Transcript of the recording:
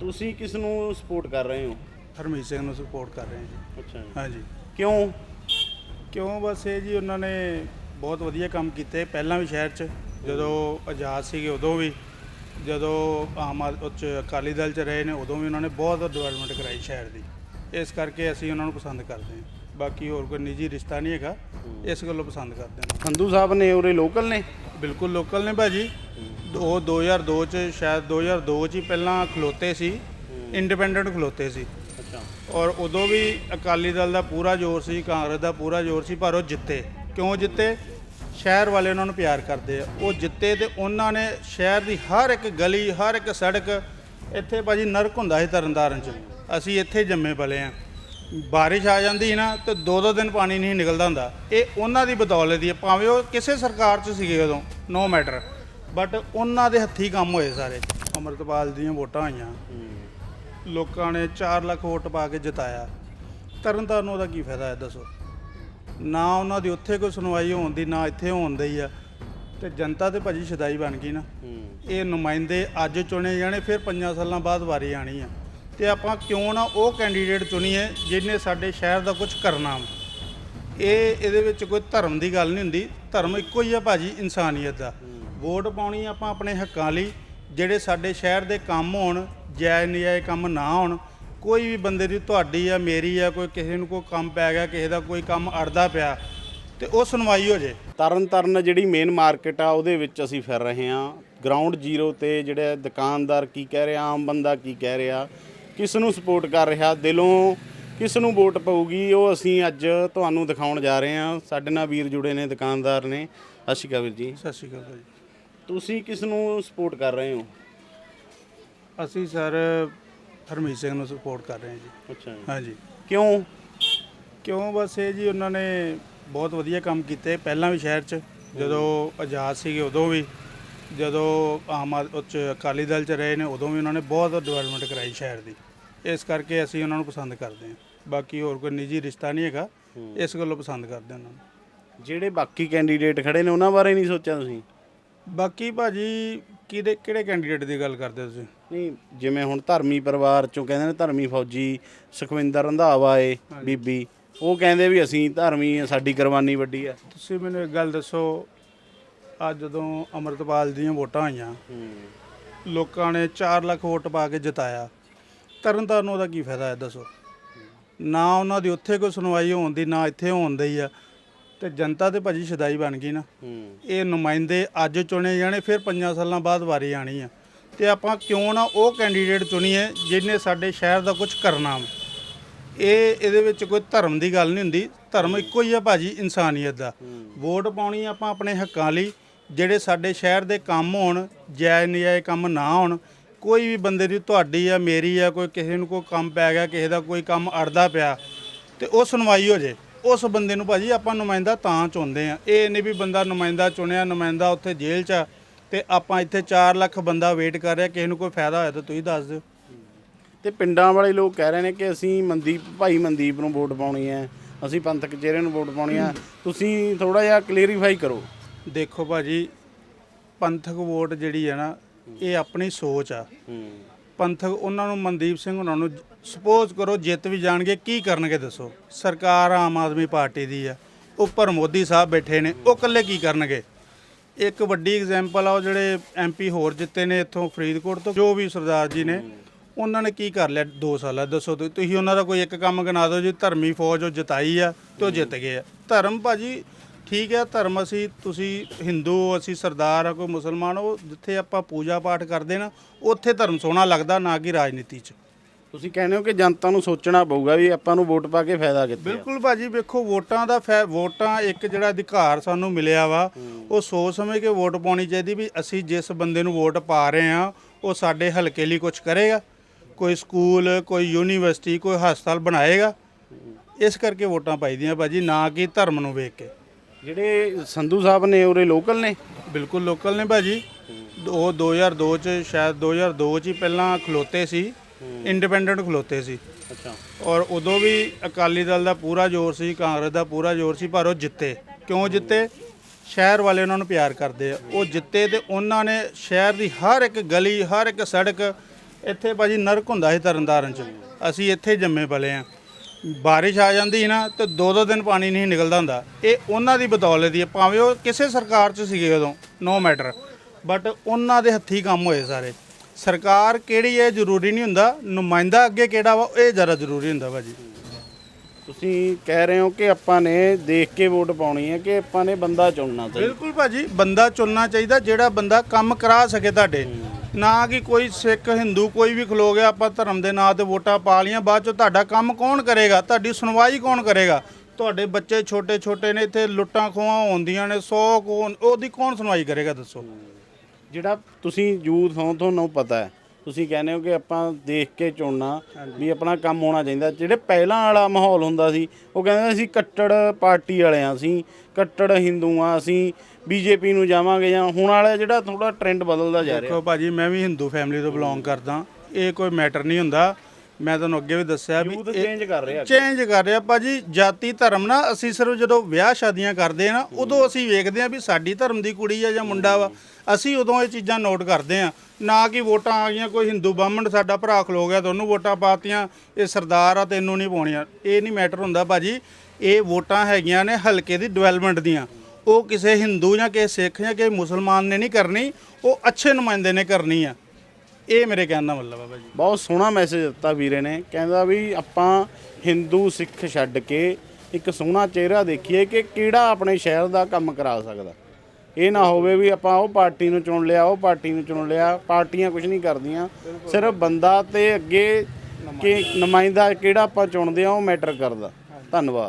ਤੁਸੀਂ ਕਿਸ ਨੂੰ ਸਪੋਰਟ ਕਰ ਰਹੇ ਹੋ? ਹਰਮੀਤ ਸਿੰਘ ਨੂੰ ਸਪੋਰਟ ਕਰ ਰਹੇ ਹਾਂ ਜੀ। ਅੱਛਾ ਹਾਂਜੀ। ਕਿਉਂ? ਕਿਉਂ? ਬਸ ਇਹ ਜੀ ਉਹਨਾਂ ਨੇ ਬਹੁਤ ਵਧੀਆ ਕੰਮ ਕੀਤੇ ਪਹਿਲਾਂ ਵੀ ਸ਼ਹਿਰ 'ਚ ਜਦੋਂ ਆਜ਼ਾਦ ਸੀਗੇ ਉਦੋਂ ਵੀ। ਜਦੋਂ ਆਮ ਆਦ- ਉਹ 'ਚ ਅਕਾਲੀ ਦਲ 'ਚ ਰਹੇ ਨੇ ਉਦੋਂ ਵੀ ਉਹਨਾਂ ਨੇ ਬਹੁਤ ਡਿਵੈਲਪਮੈਂਟ ਕਰਾਈ ਸ਼ਹਿਰ ਦੀ। ਇਸ ਕਰਕੇ ਅਸੀਂ ਉਹਨਾਂ ਨੂੰ ਪਸੰਦ ਕਰਦੇ ਹਾਂ। ਬਾਕੀ ਹੋਰ ਕੋਈ ਨਿੱਜੀ ਰਿਸ਼ਤਾ ਨਹੀਂ ਹੈਗਾ। ਇਸ ਗੱਲੋਂ ਪਸੰਦ ਕਰਦੇ ਹਾਂ ਸੰਧੂ ਸਾਹਿਬ ਨੇ ਉਰੇ ਲੋਕਲ ਨੇ? ਬਿਲਕੁਲ ਲੋਕਲ ਨੇ ਭਾਜੀ। ਉਹ 2002 ਚ ਸ਼ਾਇਦ 2002 ਚ ਹੀ ਪਹਿਲਾਂ ਖਲੋਤੇ ਸੀ। ਇੰਡੀਪੈਂਡੈਂਟ ਖਲੋਤੇ ਸੀ। ਅੱਛਾ। ਔਰ ਉਦੋਂ ਵੀ ਅਕਾਲੀ ਦਲ ਦਾ ਪੂਰਾ ਜ਼ੋਰ ਸੀ ਕਾਂਗਰਸ ਦਾ ਪੂਰਾ ਜ਼ੋਰ ਸੀ ਪਰ ਉਹ ਜਿੱਤੇ। ਕਿਉਂ ਜਿੱਤੇ? ਸ਼ਹਿਰ ਵਾਲੇ ਉਹਨਾਂ ਨੂੰ ਪਿਆਰ ਕਰਦੇ ਆ। ਉਹ ਜਿੱਤੇ ਤੇ ਉਹਨਾਂ ਨੇ ਸ਼ਹਿਰ ਦੀ ਹਰ ਇੱਕ ਗਲੀ ਹਰ ਇੱਕ ਸੜਕ ਇੱਥੇ ਭਾਜੀ ਨਰਕ ਹੁੰਦਾ ਸੀ ਤਰਨਤਾਰਨ ਚ। ਅਸੀਂ ਇੱਥੇ ਜੰਮੇ ਪਲੇ ਆ। ਬਾਰਿਸ਼ ਆ ਜਾਂਦੀ ਸੀ ਨਾ ਤੇ ਦੋ ਦੋ ਦਿਨ ਪਾਣੀ ਨਹੀਂ ਨਿਕਲਦਾ ਹੁੰਦਾ। ਇਹ ਉਹਨਾਂ ਦੀ ਬਦੌਲਤ ਹੀ ਹੈ। ਭਾਵੇਂ ਉਹ ਕਿਸੇ ਸਰਕਾਰ ਚ ਸੀਗੇ ਉਦੋਂ ਨੋ ਮੈਟਰ ਬਟ ਉਹਨਾਂ ਦੇ ਹੱਥੀਂ ਕੰਮ ਹੋਏ ਸਾਰੇ। ਅਮਰਤਪਾਲ ਦੀਆਂ ਵੋਟਾਂ ਆਈਆਂ। ਲੋਕਾਂ ਨੇ 4 ਲੱਖ ਵੋਟ ਪਾ ਕੇ ਜਿਤਾਇਆ। ਤਰਨਤਾਰਨ ਉਹਦਾ ਕੀ ਫਾਇਦਾ ਹੈ ਦੱਸੋ? ਨਾ ਉਹਨਾਂ ਦੀ ਉੱਥੇ ਕੋਈ ਸੁਣਵਾਈ ਹੋਣ ਦੀ ਨਾ ਇੱਥੇ ਹੋਣ ਦੀ ਆ। ਤੇ ਜਨਤਾ ਤੇ ਭਾਜੀ ਸ਼ਦਾਈ ਬਣ ਗਈ ਨਾ। ਇਹ ਨੁਮਾਇੰਦੇ ਅੱਜ ਚੁਣੇ ਜਾਣੇ ਫਿਰ 5 ਸਾਲਾਂ ਬਾਅਦ ਵਾਰੀ ਆਣੀ ਆ। ਤੇ ਆਪਾਂ ਕਿਉਂ ਨਾ ਉਹ ਕੈਂਡੀਡੇਟ ਚੁਣੀਏ ਜਿਹਨੇ ਸਾਡੇ ਸ਼ਹਿਰ ਦਾ ਕੁਝ ਕਰਨਾ ਵਾ। ਇਹ ਇਹਦੇ ਵਿੱਚ ਕੋਈ ਧਰਮ ਦੀ ਗੱਲ ਨਹੀਂ ਹੁੰਦੀ। ਧਰਮ ਇੱਕੋ ਹੀ ਆ ਭਾਜੀ, ਇਨਸਾਨੀਅਤ ਦਾ। ਵੋਟ ਪਾਉਣੀ ਆਪਾਂ ਆਪਣੇ ਹੱਕਾਂ ਲਈ। ਜਿਹੜੇ ਸਾਡੇ ਸ਼ਹਿਰ ਦੇ ਕੰਮ ਹੋਣ, ਜਾਇਜ਼ ਨਜਾਇਜ਼ ਕੰਮ ਨਾ ਹੋਣ, ਕੋਈ ਵੀ ਬੰਦੇ ਦੀ ਤੁਹਾਡੀ ਆ, ਮੇਰੀ ਆ, ਕੋਈ ਕਿਸੇ ਨੂੰ ਕੋਈ ਕੰਮ ਪੈ ਗਿਆ, ਕਿਸੇ ਦਾ ਕੋਈ ਕੰਮ ਅੜਦਾ ਪਿਆ, ਤੇ ਉਹ ਸੁਣਵਾਈ ਹੋ ਜੇ। ਤਰਨ ਤਾਰਨ ਜਿਹੜੀ ਮੇਨ ਮਾਰਕੀਟ ਆ, ਉਹਦੇ ਵਿੱਚ ਅਸੀਂ ਫਿਰ ਰਹੇ ਹਾਂ। ਗਰਾਊਂਡ ਜ਼ੀਰੋ ਤੇ ਜਿਹੜੇ ਦੁਕਾਨਦਾਰ ਕੀ ਕਹਿ ਰਿਹਾ ਆਮ ਬੰਦਾ ਕੀ ਕਹਿ ਰਿਹਾ ਕਿਸ ਨੂੰ ਸਪੋਰਟ ਕਰ ਰਿਹਾ ਦਿਲੋਂ ਕਿਸ ਨੂੰ ਵੋਟ ਪਊਗੀ ਉਹ ਅਸੀਂ ਅੱਜ ਤੁਹਾਨੂੰ ਦਿਖਾਉਣ ਜਾ ਰਹੇ ਹਾਂ। ਸਾਡੇ ਨਾਲ ਵੀਰ ਜੁੜੇ ਨੇ ਦੁਕਾਨਦਾਰ ਨੇ। ਸਤਿ ਸ਼੍ਰੀ ਅਕਾਲ ਵੀਰ ਜੀ। ਸਤਿ ਸ਼੍ਰੀ ਅਕਾਲ ਭਾਜੀ ਤੁਸੀਂ ਕਿਸ ਨੂੰ ਸਪੋਰਟ ਕਰ ਰਹੇ ਹੋ? ਅਸੀਂ ਸਰ ਹਰਮੀਤ ਸਿੰਘ ਨੂੰ ਸਪੋਰਟ ਕਰ ਰਹੇ ਹਾਂ ਜੀ। ਅੱਛਾ ਹਾਂਜੀ। ਕਿਉਂ? ਕਿਉਂ? ਬਸ ਇਹ ਜੀ ਉਹਨਾਂ ਨੇ ਬਹੁਤ ਵਧੀਆ ਕੰਮ ਕੀਤੇ। ਪਹਿਲਾਂ ਵੀ ਸ਼ਹਿਰ 'ਚ ਜਦੋਂ ਆਜ਼ਾਦ ਸੀਗੇ ਉਦੋਂ ਵੀ। ਜਦੋਂ ਆਮ ਆਦ- ਉਹ 'ਚ ਅਕਾਲੀ ਦਲ 'ਚ ਰਹੇ ਨੇ ਉਦੋਂ ਵੀ ਉਹਨਾਂ ਨੇ ਬਹੁਤ ਡਿਵੈਲਪਮੈਂਟ ਕਰਾਈ ਸ਼ਹਿਰ ਦੀ। ਇਸ ਕਰਕੇ ਅਸੀਂ ਉਹਨਾਂ ਨੂੰ ਪਸੰਦ ਕਰਦੇ ਹਾਂ। ਬਾਕੀ ਹੋਰ ਕੋਈ ਨਿੱਜੀ ਰਿਸ਼ਤਾ ਨਹੀਂ ਹੈਗਾ। ਇਸ ਗੱਲੋਂ ਪਸੰਦ ਕਰਦੇ ਹਾਂ ਉਹਨਾਂ ਨੂੰ। ਜਿਹੜੇ ਬਾਕੀ ਕੈਂਡੀਡੇਟ ਖੜੇ ਨੇ ਉਹਨਾਂ ਬਾਰੇ ਨਹੀਂ ਸੋਚਿਆ ਤੁਸੀਂ? ਬਾਕੀ ਭਾਜੀ ਕਿਹਦੇ ਕਿਹੜੇ ਕੈਂਡੀਡੇਟ ਦੀ ਗੱਲ ਕਰਦੇ ਹੋ ਤੁਸੀਂ? ਨਹੀਂ ਜਿਵੇਂ ਹੁਣ ਧਰਮੀ ਪਰਿਵਾਰ ਚੋਂ ਕਹਿੰਦੇ ਨੇ ਧਰਮੀ ਫੌਜੀ ਸੁਖਵਿੰਦਰ ਰੰਧਾਵਾ ਏ ਬੀਬੀ। ਉਹ ਕਹਿੰਦੇ ਵੀ ਅਸੀਂ ਧਰਮੀ ਆ, ਸਾਡੀ ਕੁਰਬਾਨੀ ਵੱਡੀ ਆ। ਤੁਸੀਂ ਮੈਨੂੰ ਇੱਕ ਗੱਲ ਦੱਸੋ ਅੱਜ ਜਦੋਂ ਅਮਰਤਪਾਲ ਦੀਆਂ ਵੋਟਾਂ ਆਈਆਂ ਲੋਕਾਂ ਨੇ 4 ਲੱਖ ਵੋਟ ਪਾ ਕੇ ਜਿਤਾਇਆ। ਤਰਨਤਾਰਨ ਉਹਦਾ ਕੀ ਫਾਇਦਾ ਹੈ ਦੱਸੋ? ਨਾ ਉਹਨਾਂ ਦੀ ਉੱਥੇ ਕੋਈ ਸੁਣਵਾਈ ਹੋਣ ਦੀ ਨਾ ਇੱਥੇ ਹੋਣ ਦੀ ਆ। ਤੇ ਜਨਤਾ ਤੇ ਭਾਜੀ ਸ਼ਦਾਈ ਬਣ ਗਈ ਨਾ। ਇਹ ਨੁਮਾਇੰਦੇ ਅੱਜ ਚੁਣੇ ਜਾਣੇ ਫਿਰ 5 ਸਾਲਾਂ ਬਾਅਦ ਵਾਰੀ ਆਣੀ ਆ। ਤੇ ਆਪਾਂ ਕਿਉਂ ਨਾ ਉਹ ਕੈਂਡੀਡੇਟ ਚੁਣੀਏ ਜਿਹਨੇ ਸਾਡੇ ਸ਼ਹਿਰ ਦਾ ਕੁਝ ਕਰਨਾ। ਇਹ ਇਹਦੇ ਵਿੱਚ ਕੋਈ ਧਰਮ ਦੀ ਗੱਲ ਨਹੀਂ ਹੁੰਦੀ। ਧਰਮ ਇੱਕੋ ਹੀ ਆ ਭਾਜੀ ਇਨਸਾਨੀਅਤ ਦਾ। ਵੋਟ ਪਾਉਣੀ ਆਪਾਂ ਆਪਣੇ ਹੱਕਾਂ ਲਈ। ਜਿਹੜੇ ਸਾਡੇ ਸ਼ਹਿਰ ਦੇ ਕੰਮ ਹੋਣ, ਜਾਇਜ਼ ਨਜਾਇਜ਼ ਕੰਮ ਨਾ ਹੋਣ, ਕੋਈ ਵੀ ਬੰਦੇ ਦੀ ਤੁਹਾਡੀ ਆ, ਮੇਰੀ ਆ, ਕੋਈ ਕਿਸੇ ਨੂੰ ਕੋਈ ਕੰਮ ਪੈ ਗਿਆ, ਕਿਸੇ ਦਾ ਕੋਈ ਕੰਮ ਅੜਦਾ ਪਿਆ, ਤੇ ਉਹ ਸੁਣਵਾਈ ਹੋ ਜੇ, ਉਸ ਬੰਦੇ ਨੂੰ ਭਾਜੀ ਆਪਾਂ ਨੁਮਾਇੰਦਾ ਤਾਂ ਚੁਣਦੇ ਆ। ਇਹ ਨਹੀਂ ਵੀ ਬੰਦਾ ਨੁਮਾਇੰਦਾ ਚੁਣਿਆ, ਨੁਮਾਇੰਦਾ ਉੱਥੇ ਜੇਲ੍ਹ 'ਚ ਆ, ਤੇ ਆਪਾਂ ਇੱਥੇ 4 ਲੱਖ ਬੰਦਾ ਵੇਟ ਕਰ ਰਿਹਾ, ਕਿਸੇ ਨੂੰ ਕੋਈ ਫਾਇਦਾ ਹੋਇਆ ਤਾਂ ਤੁਸੀਂ ਦੱਸ ਦਿਓ। ਤੇ ਪਿੰਡਾਂ ਵਾਲੇ ਲੋਕ ਕਹਿ ਰਹੇ ਨੇ ਕਿ ਅਸੀਂ ਮਨਦੀਪ, ਭਾਈ ਮਨਦੀਪ ਨੂੰ ਵੋਟ ਪਾਉਣੀ ਹੈ, ਅਸੀਂ ਪੰਥਕ ਚਿਹਰੇ ਨੂੰ ਵੋਟ ਪਾਉਣੀ ਆ ਤੁਸੀਂ ਥੋੜਾ ਜਿਹਾ ਕਲੀਅਰੀਫਾਈ ਕਰੋ। ਦੇਖੋ ਭਾਜੀ, ਪੰਥਕ ਵੋਟ ਜਿਹੜੀ ਹੈ ਨਾ, ਇਹ ਆਪਣੀ ਸੋਚ ਆ। ਪੰਥਕ ਉਹਨਾਂ ਨੂੰ, ਮਨਦੀਪ ਸਿੰਘ ਉਹਨਾਂ ਨੂੰ ਸਪੋਜ਼ ਕਰੋ, ਜਿੱਤ ਵੀ ਜਾਣਗੇ, ਕੀ ਕਰਨਗੇ ਦੱਸੋ? ਸਰਕਾਰ ਆਮ ਆਦਮੀ ਪਾਰਟੀ ਦੀ ਆ। ਉੱਪਰ ਮੋਦੀ ਸਾਹਿਬ ਬੈਠੇ ਨੇ, ਉਹ ਇਕੱਲੇ ਕੀ ਕਰਨਗੇ? ਇੱਕ ਵੱਡੀ ਐਗਜ਼ਾਮਪਲ ਆ, ਉਹ ਜਿਹੜੇ ਐਮਪੀ ਹੋਰ ਜਿੱਤੇ ਨੇ ਇੱਥੋਂ ਫਰੀਦਕੋਟ ਤੋਂ, ਜੋ ਵੀ ਸਰਦਾਰ ਜੀ ਨੇ, ਉਹਨਾਂ ਨੇ ਕੀ ਕਰ ਲਿਆ 2 ਸਾਲਾਂ? ਦੱਸੋ ਤੁਸੀਂ ਉਹਨਾਂ ਦਾ ਕੋਈ ਇੱਕ ਕੰਮ ਗਿਣਾ ਦਿਓ ਜੀ, ਧਰਮੀ ਫੌਜ ਉਹ ਜਿਤਾਈ ਆ ਤੇ ਉਹ ਜਿੱਤ ਗਏ ਆ। ਧਰਮ ਭਾਜੀ ਠੀਕ ਹੈ ਧਰਮ ਅਸੀਂ ਤੁਸੀਂ ਹਿੰਦੂ ਅਸੀਂ ਸਰਦਾਰ ਆ ਕੋਈ ਮੁਸਲਮਾਨ ਉਹ ਜਿੱਥੇ ਆਪਾਂ ਪੂਜਾ ਪਾਠ ਕਰਦੇ ਨਾ ਉੱਥੇ ਧਰਮ ਸੋਹਣਾ ਲੱਗਦਾ ਨਾ ਕਿ ਰਾਜਨੀਤੀ 'ਚ। ਤੁਸੀਂ ਕਹਿੰਦੇ ਹੋ ਕਿ ਜਨਤਾ ਨੂੰ ਸੋਚਣਾ ਪਊਗਾ ਵੀ ਆਪਾਂ ਨੂੰ ਵੋਟ ਪਾ ਕੇ ਫਾਇਦਾ ਕਿੱਥੇ ਆ? ਬਿਲਕੁਲ ਭਾਜੀ ਵੇਖੋ ਵੋਟਾਂ ਦਾ ਫੈ- ਵੋਟਾਂ ਇੱਕ ਜਿਹੜਾ ਅਧਿਕਾਰ ਸਾਨੂੰ ਮਿਲਿਆ ਵਾ ਉਹ ਸੋਚ ਸਮਝ ਕੇ ਵੋਟ ਪਾਉਣੀ ਚਾਹੀਦੀ ਵੀ ਅਸੀਂ ਜਿਸ ਬੰਦੇ ਨੂੰ ਵੋਟ ਪਾ ਰਹੇ ਆ ਉਹ ਸਾਡੇ ਹਲਕੇ ਲਈ ਕੁਝ ਕਰੇਗਾ। ਕੋਈ ਸਕੂਲ ਕੋਈ ਯੂਨੀਵਰਸਿਟੀ ਕੋਈ ਹਸਪਤਾਲ ਬਣਾਏਗਾ। ਇਸ ਕਰਕੇ ਵੋਟਾਂ ਪਾਈਦੀਆਂ ਭਾਜੀ ਨਾ ਕਿ ਧਰਮ ਨੂੰ ਵੇਖ ਕੇ। ਜਿਹੜੇ ਸੰਧੂ ਸਾਹਿਬ ਨੇ ਉਰੇ ਲੋਕਲ ਨੇ? ਬਿਲਕੁਲ ਲੋਕਲ ਨੇ ਭਾਜੀ। ਉਹ 2002 ਚ ਸ਼ਾਇਦ 2002 ਚ ਹੀ ਪਹਿਲਾਂ ਖਲੋਤੇ ਸੀ। ਇੰਡੀਪੈਂਡੈਂਟ ਖਲੋਤੇ ਸੀ। ਅੱਛਾ। ਔਰ ਉਦੋਂ ਵੀ ਅਕਾਲੀ ਦਲ ਦਾ ਪੂਰਾ ਜ਼ੋਰ ਸੀ ਕਾਂਗਰਸ ਦਾ ਪੂਰਾ ਜ਼ੋਰ ਸੀ ਪਰ ਉਹ ਜਿੱਤੇ। ਕਿਉਂ ਜਿੱਤੇ? ਸ਼ਹਿਰ ਵਾਲੇ ਉਹਨਾਂ ਨੂੰ ਪਿਆਰ ਕਰਦੇ ਆ। ਉਹ ਜਿੱਤੇ ਤੇ ਉਹਨਾਂ ਨੇ ਸ਼ਹਿਰ ਦੀ ਹਰ ਇੱਕ ਗਲੀ ਹਰ ਇੱਕ ਸੜਕ ਇੱਥੇ ਭਾਜੀ ਨਰਕ ਹੁੰਦਾ ਸੀ ਤਰਨਤਾਰਨ ਚ। ਅਸੀਂ ਇੱਥੇ ਜੰਮੇ ਪਲੇ ਆ। ਬਾਰਿਸ਼ ਆ ਜਾਂਦੀ ਸੀ ਨਾ ਤੇ ਦੋ ਦੋ ਦਿਨ ਪਾਣੀ ਨਹੀਂ ਨਿਕਲਦਾ ਹੁੰਦਾ। ਇਹ ਉਹਨਾਂ ਦੀ ਬਦੌਲਤ ਹੀ ਹੈ ਭਾਵੇਂ ਉਹ ਕਿਸੇ ਸਰਕਾਰ ਚ ਸੀਗੇ ਉਦੋਂ ਨੋ ਮੈਟਰ ਬਟ ਉਹਨਾਂ ਦੇ ਹੱਥੀ ਕੰਮ ਹੋਏ ਸਾਰੇ। ਸਰਕਾਰ ਕਿਹੜੀ ਹੈ ਜ਼ਰੂਰੀ ਨਹੀਂ ਹੁੰਦਾ ਨੁਮਾਇੰਦਾ ਅੱਗੇ ਕਿਹੜਾ ਵਾ ਇਹ ਜ਼ਿਆਦਾ ਜ਼ਰੂਰੀ ਹੁੰਦਾ ਭਾਜੀ। ਤੁਸੀਂ ਕਹਿ ਰਹੇ ਹੋ ਕਿ ਆਪਾਂ ਨੇ ਦੇਖ ਕੇ ਵੋਟ ਪਾਉਣੀ ਹੈ ਕਿ ਆਪਾਂ ਨੇ ਬੰਦਾ ਚੁਣਨਾ ਚਾਹੀਦਾ। ਬਿਲਕੁਲ ਭਾਜੀ ਬੰਦਾ ਚੁਣਨਾ ਚਾਹੀਦਾ ਜਿਹੜਾ ਬੰਦਾ ਕੰਮ ਕਰਾ ਸਕੇ ਤੁਹਾਡੇ। ਨਾ ਕਿ ਕੋਈ ਸਿੱਖ, ਹਿੰਦੂ, ਕੋਈ ਵੀ ਖਲੋ ਗਿਆ, ਆਪਾਂ ਧਰਮ ਦੇ ਨਾਂ ਤੇ ਵੋਟਾਂ ਪਾ ਲੀਆਂ ਬਾਅਦ ਚੋਂ ਤੁਹਾਡਾ ਕੰਮ ਕੌਣ ਕਰੇਗਾ? ਤੁਹਾਡੀ ਸੁਣਵਾਈ ਕੌਣ ਕਰੇਗਾ? ਤੁਹਾਡੇ ਬੱਚੇ ਛੋਟੇ ਛੋਟੇ ਨੇ, ਇੱਥੇ ਲੁੱਟਾਂ ਖੋਹਾਂ ਹੁੰਦੀਆਂ ਨੇ 100 ਕੋਣ, ਉਹਦੀ ਕੌਣ ਸੁਣਵਾਈ ਕਰੇਗਾ ਦੱਸੋ? ਜਿਹੜਾ ਤੁਸੀਂ ਯੂਥ ਹੋ, ਤੁਹਾਨੂੰ ਪਤਾ ਹੈ ਤੁਸੀਂ ਕਹਿੰਦੇ ਹੋ ਕਿ ਆਪਾਂ ਦੇਖ ਕੇ ਚੁਣਨਾ ਵੀ ਆਪਣਾ ਕੰਮ ਹੋਣਾ ਚਾਹੀਦਾ। ਜਿਹੜੇ ਪਹਿਲਾਂ ਵਾਲਾ ਮਾਹੌਲ ਹੁੰਦਾ ਸੀ ਉਹ ਕਹਿੰਦੇ ਅਸੀਂ ਕੱਟੜ ਪਾਰਟੀ ਵਾਲੇ ਆ ਅਸੀਂ ਕੱਟੜ ਹਿੰਦੂ ਆ ਅਸੀਂ ਬੀਜੇਪੀ ਨੂੰ ਜਾਵਾਂਗੇ ਜਾਂ ਹੁਣ ਵਾਲਾ ਜਿਹੜਾ ਥੋੜਾ ਟ੍ਰੈਂਡ ਬਦਲਦਾ ਜਾ ਰਿਹਾ। ਦੇਖੋ ਭਾਜੀ ਮੈਂ ਵੀ ਹਿੰਦੂ ਫੈਮਿਲੀ ਤੋਂ ਬਿਲੋਂਗ ਕਰਦਾ। ਇਹ ਕੋਈ ਮੈਟਰ ਨਹੀਂ ਹੁੰਦਾ। ਮੈਂ ਤੁਹਾਨੂੰ ਅੱਗੇ ਵੀ ਦੱਸਿਆ ਵੀ ਯੂਥ ਚੇਂਜ ਕਰ ਰਿਹਾ ਚੇਂਜ ਕਰ ਰਿਹਾ। ਭਾਜੀ ਜਾਤੀ ਧਰਮ ਨਾ ਅਸੀਂ ਸਿਰਫ ਜਦੋਂ ਵਿਆਹ ਸ਼ਾਦੀਆਂ ਕਰਦੇ ਆ ਨਾ ਉਦੋਂ ਅਸੀਂ ਵੇਖਦੇ ਆ ਵੀ ਸਾਡੀ ਧਰਮ ਦੀ ਕੁੜੀ ਆ ਜਾਂ ਮੁੰਡਾ ਵਾ। ਅਸੀਂ ਉਦੋਂ ਇਹ ਚੀਜ਼ਾਂ ਨੋਟ ਕਰਦੇ ਆ। ਨਾ ਕਿ ਵੋਟਾਂ ਆ ਗਈਆਂ ਕੋਈ ਹਿੰਦੂ ਬਾਹਮਣ ਸਾਡਾ ਭਰਾ ਖਲੋ ਗਿਆ ਤੁਹਾਨੂੰ ਵੋਟਾਂ ਪਾਤੀਆਂ ਇਹ ਸਰਦਾਰ ਆ ਤੈਨੂੰ ਨਹੀਂ ਪਾਉਣੀਆਂ। ਇਹ ਨਹੀਂ ਮੈਟਰ ਹੁੰਦਾ ਭਾਜੀ ਇਹ ਵੋਟਾਂ ਹੈਗੀਆਂ ਨੇ ਹਲਕੇ ਦੀ ਡਿਵੈਲਪਮੈਂਟ ਦੀਆਂ। ਉਹ ਕਿਸੇ ਹਿੰਦੂ ਜਾਂ ਕਿਸੇ ਸਿੱਖ ਜਾਂ ਕਿਸੇ ਮੁਸਲਮਾਨ ਨੇ ਨਹੀਂ ਕਰਨੀ ਉਹ ਅੱਛੇ ਨੁਮਾਇੰਦੇ ਨੇ ਕਰਨੀ ਆ। ਇਹ ਮੇਰੇ ਕਹਿਣ ਦਾ ਮਤਲਬ ਆ ਭਾਜੀ। ਬਹੁਤ ਸੋਹਣਾ ਮੈਸੇਜ ਦਿੱਤਾ ਵੀਰੇ ਨੇ। ਕਹਿੰਦਾ ਵੀ ਆਪਾਂ ਹਿੰਦੂ ਸਿੱਖ ਛੱਡ ਕੇ ਇੱਕ ਸੋਹਣਾ ਚਿਹਰਾ ਦੇਖੀਏ ਕਿ ਕਿਹੜਾ ਆਪਣੇ ਸ਼ਹਿਰ ਦਾ ਕੰਮ ਕਰਾ ਸਕਦਾ। ਇਹ ਨਾ ਹੋਵੇ ਵੀ ਆਪਾਂ ਉਹ ਪਾਰਟੀ ਨੂੰ ਚੁਣ ਲਿਆ ਉਹ ਪਾਰਟੀ ਨੂੰ ਚੁਣ ਲਿਆ ਪਾਰਟੀਆਂ ਕੁਝ ਨਹੀਂ ਕਰਦੀਆਂ। ਸਿਰਫ ਬੰਦਾ ਤੇ ਅੱਗੇ ਕਿ ਨੁਮਾਇੰਦਾ। ਕਿਹੜਾ ਆਪਾਂ ਚੁਣਦੇ ਆ ਉਹ ਮੈਟਰ ਕਰਦਾ। ਧੰਨਵਾਦ।